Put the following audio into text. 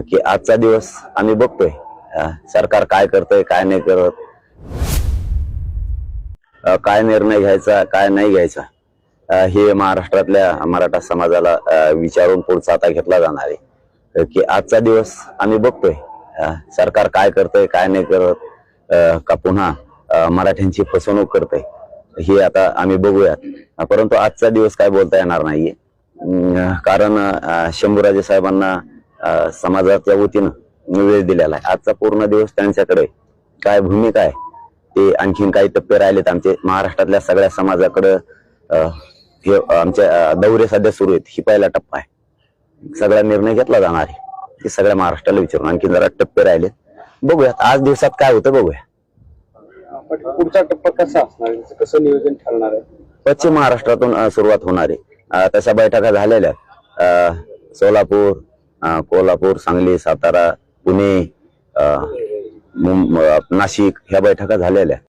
की आजचा दिवस आम्ही बघतोय. सरकार काय करतंय काय नाही करत. काय निर्णय घ्यायचा काय नाही घ्यायचा हे महाराष्ट्रातल्या मराठा समाजाला विचारून पुढचा आता घेतला जाणार आहे. की आजचा दिवस आम्ही बघतोय. सरकार काय करतंय काय नाही करत अं, का पुन्हा मराठ्यांची फसवणूक करतंय. हे आता आम्ही बघूयात. परंतु आजचा दिवस काय बोलता येणार नाहीये. कारण शंभूराजे साहेबांना समाजाच्या वतीनं वेळ दिलेला आहे. आजचा पूर्ण दिवस त्यांच्याकडे काय भूमिका आहे? ते आणखीन काही टप्पे राहिलेत. आमचे महाराष्ट्रातल्या सगळ्या समाजाकडं हे आमच्या दौरे सध्या सुरू आहेत. ही पहिला टप्पा आहे. सगळा निर्णय घेतला जाणार आहे. ते सगळ्या महाराष्ट्राला विचारून आणखीन जरा टप्पे राहिलेत बघूयात. आज दिवसात काय होतं बघूया. पुढचा टप्पा कसा असणार? कसं नियोजन ठरणार आहे? पश्चिम महाराष्ट्रातून सुरुवात होणार आहे. तशा बैठका झालेल्या सोलापूर कोल्हापूर सांगली सातारा पुणे मुं- नाशिक ह्या बैठका झालेल्या.